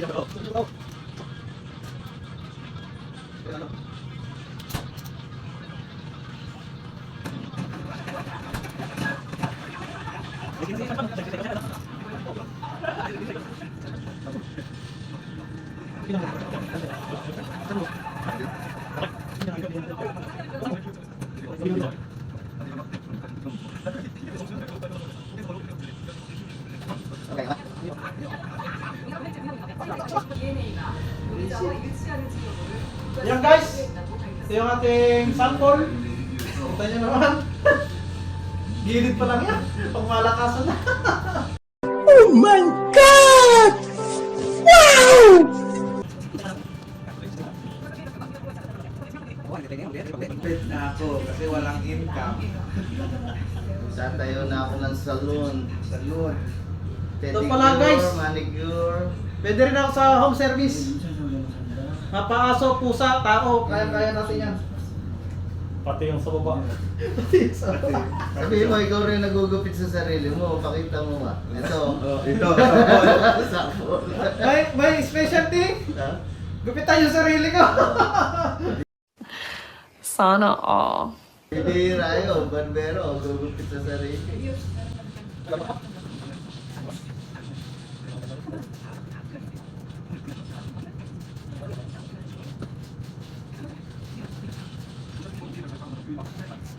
Okay yung ating sample. Kita nyo naman. Gilid pa lang yan. Pag malakasan na. Pet na ako kasi walang income. Tatayo na ako ng salon. Salon. Ito pala, guys. manicure. Pwede rin ako sa home service. Mapaaso, pusa, tao. Kaya-kaya natin yan. Pati yung sa baba. Sabihin mo, ikaw rin nagugupit sa sarili mo. Pakita mo ba? Ito. Oh, ito. Sample. may, may specialty. Ha? Gupitan yung sarili ko. Sana all. Bibira yun. Barbero. Gugupit sa sarili.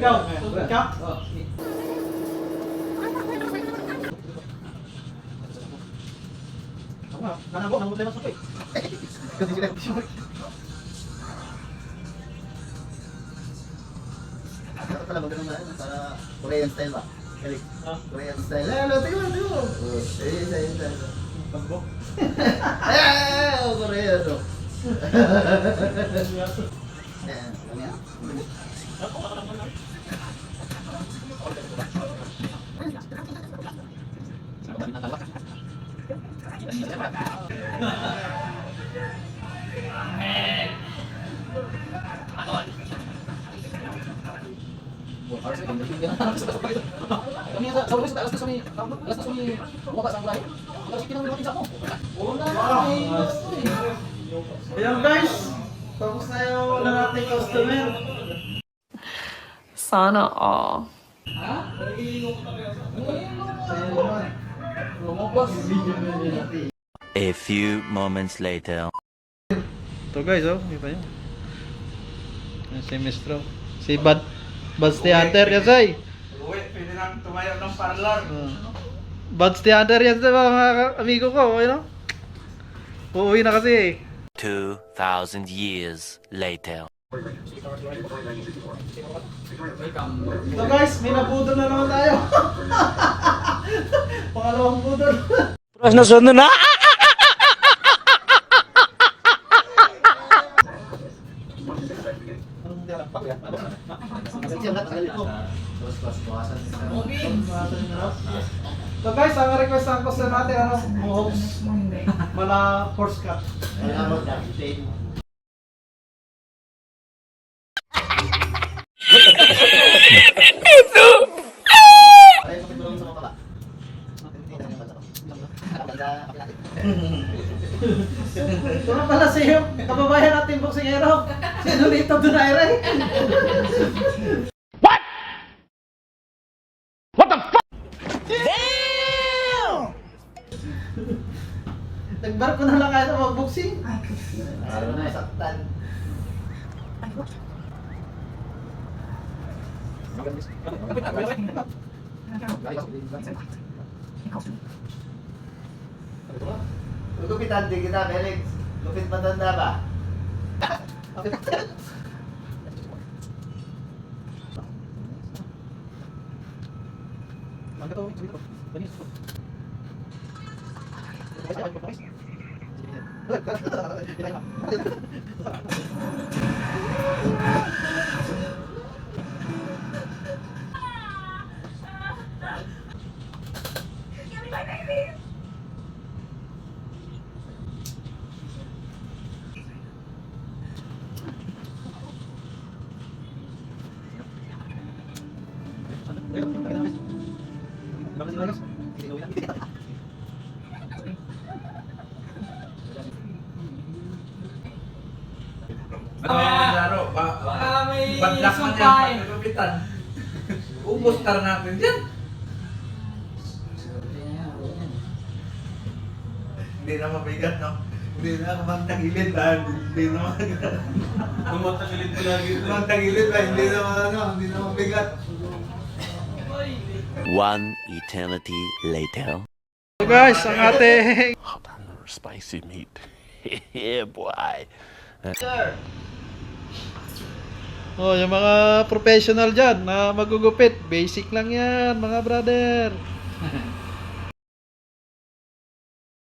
Ikaw, ikaw. Ako nga, nanabo, nangot lang sa Kasi sila. Dapat pala magandang na ano, para Korean style ba? Ah. Korean style. Eh, ano, mo. Oh, eh, isa, isa, isa. Pagbo. Eh, oh, Korean, Ayan guys, tapos na yung wala nating customer. Sana all. A few moments later. Ito guys, oh, kita nyo. Yan si Mistro. Si Bad, Buds Theater, yan say. Uwi, pwede nang tumayo ng parlor. Uh, Buds Theater, yan sa mga amigo ko, ano? Uuwi na kasi eh. 2,000 years later. So guys, may nabudol na naman tayo. Pangalawang. Terus nasunod na! Ang bawasan nila. So guys, ang request ng customer natin, ano, mohawks, mala horse cut. Kaya Kapilati. Ito na pala yung kababayan natin boksingero. Si Nolito Donaire. Nagbarko na lang kayo sa mag-boxing. Ayaw na, saktan. Lugupitan din kita, Felix. Lupit matanda ba? Ano yung laro? Ba Baka may Badlak man sumpay. yan, pagkapitan. Ubus tar natin dyan. Hindi na mabigat, no? Hindi na kumantagilid ba? Hindi na mabigat. Tumatagilid ko lagi ito. Ano, hindi na mabigat. One eternity later. So guys, ang ating Spicy meat. yeah, boy. Oh, yung mga professional dyan na magugupit, basic lang yan, mga brother.